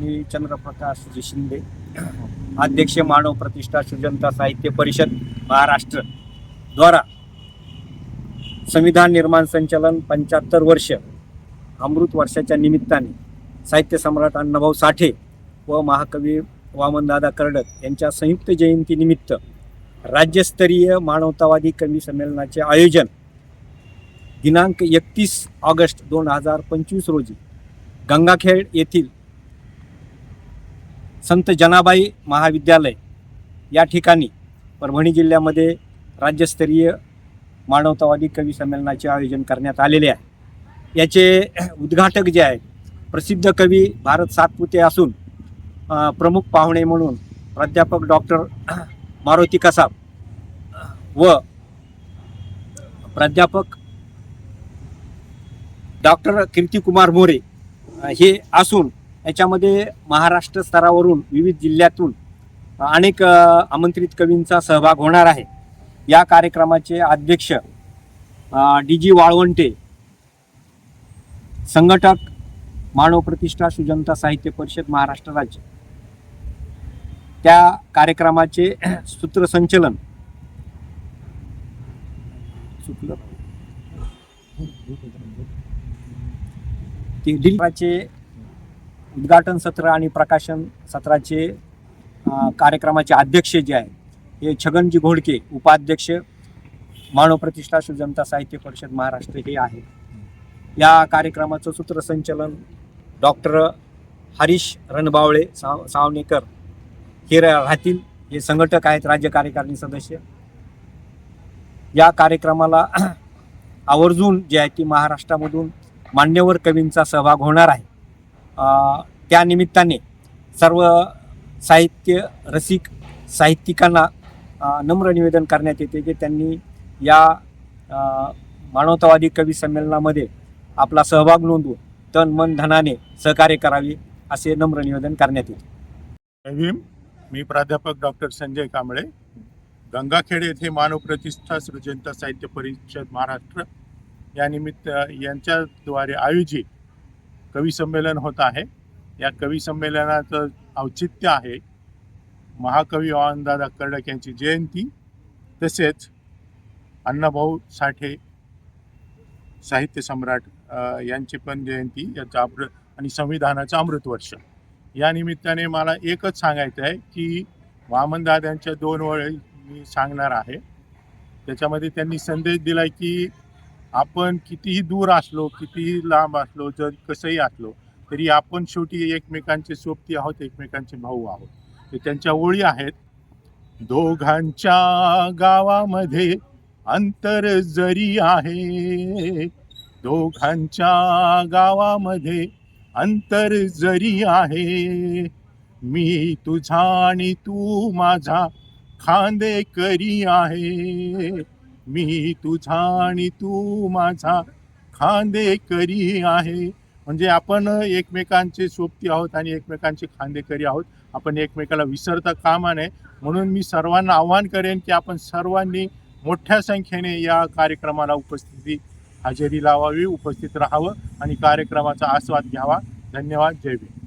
मी चंद्रप्रकाश जी शिंदे अध्यक्ष मानव प्रतिष्ठा सुजनता साहित्य परिषद महाराष्ट्र द्वारा संविधान निर्माण संचलन पंच्याहत्तर वर्ष अमृत वर्षाच्या निमित्ताने साहित्य सम्राट अण्णाभाऊ साठे व महाकवी वामनदादा कर्डक यांच्या संयुक्त जयंतीनिमित्त राज्यस्तरीय मानवतावादी कवी संमेलनाचे आयोजन दिनांक एकतीस ऑगस्ट दोन हजार पंचवीस रोजी गंगाखेड येथील संत जनाबाई महाविद्यालय या ठिकाणी परभणी जिल्ह्यामध्ये राज्यस्तरीय मानवतावादी कवी संमेलनाचे आयोजन करण्यात आलेले आहे. याचे उद्घाटक जे आहेत प्रसिद्ध कवी भारत सातपुते असून प्रमुख पाहुणे म्हणून प्राध्यापक डॉक्टर मारुती कसाब व प्राध्यापक डॉक्टर कीर्तिकुमार मोरे हे असून याच्यामध्ये महाराष्ट्र स्तरावरून विविध जिल्ह्यातून अनेक आमंत्रित कवींचा सहभाग होणार आहे. या कार्यक्रमाचे अध्यक्ष डी जी वाळवंटे संघटक मानव प्रतिष्ठा सुजनता साहित्य परिषद महाराष्ट्र राज्य. त्या कार्यक्रमाचे सूत्रसंचलन चुकलं ते दिल्लीचे उद्घाटन सत्र आणि प्रकाशन सत्राचे कार्यक्रमाचे अध्यक्ष जे आहे हे छगनजी घोडके उपाध्यक्ष मानव प्रतिष्ठा सुजनता साहित्य परिषद महाराष्ट्र हे आहे या कार्यक्रमाचं सूत्रसंचलन डॉक्टर हरीश रणबावळे साव सावनेकर हे राहतील. हे संघटक आहेत राज्य कार्यकारिणी सदस्य. या कार्यक्रमाला आवर्जून जे आहे ती महाराष्ट्रामधून मान्यवर कवींचा सहभाग होणार आहे. त्या निमित्ताने सर्व साहित्य रसिक साहित्यिकांना नम्र निवेदन करण्यात येते की त्यांनी या मानवतावादी कवी संमेलनामध्ये आपला सहभाग नोंदवून तन मन धनाने सहकार्य करावे असे नम्र निवेदन करण्यात येते. भीम. मी प्राध्यापक डॉक्टर संजय कांबळे. गंगाखेड येथे मानव प्रतिष्ठा सृजनता साहित्य परिषद महाराष्ट्र या निमित्त यांच्याद्वारे आयोजित कवी संमेलन होत आहे. या कवी संमेलनाचं औचित्य आहे. महाकवी वाहनदादा कर्डक यांची जयंती. तसेच अण्णाभाऊ साठे साहित्य सम्राट यांची पण जयंती. याचा अमृत आणि संविधानाचं अमृत वर्ष. या निमित्ताने मला एकच सांगायचं आहे की वामनदादांच्या दोन वेळी मी सांगणार आहे. त्याच्यामध्ये त्यांनी संदेश दिला की आपण कितीही दूर असलो कितीही लांब असलो जर कसंही असलो तरी आपण शेवटी एकमेकांचे सोबती आहोत एकमेकांचे भाऊ आहोत. ते त्यांच्या ओळी आहेत. दोघांच्या गावामध्ये अंतर जरी आहे दोघांच्या गावामध्ये अंतर जरी आहे मी तुझा आणि तू माझा खांदे करी आहे. मी तुझा आणि तू माझा खांदे करी आहे. म्हणजे आपण एकमेकांचे सोबती आहोत आणि एकमेकांचे खांदेकरी आहोत. आपण एकमेकाला विसरता कामा नये. म्हणून मी सर्वांना आव्हान करेन की आपण सर्वांनी मोठ्या संख्येने या कार्यक्रमाला उपस्थिती हजेरी लावावी उपस्थित राहावं आणि कार्यक्रमाचा आस्वाद घ्यावा. धन्यवाद. जय भीम.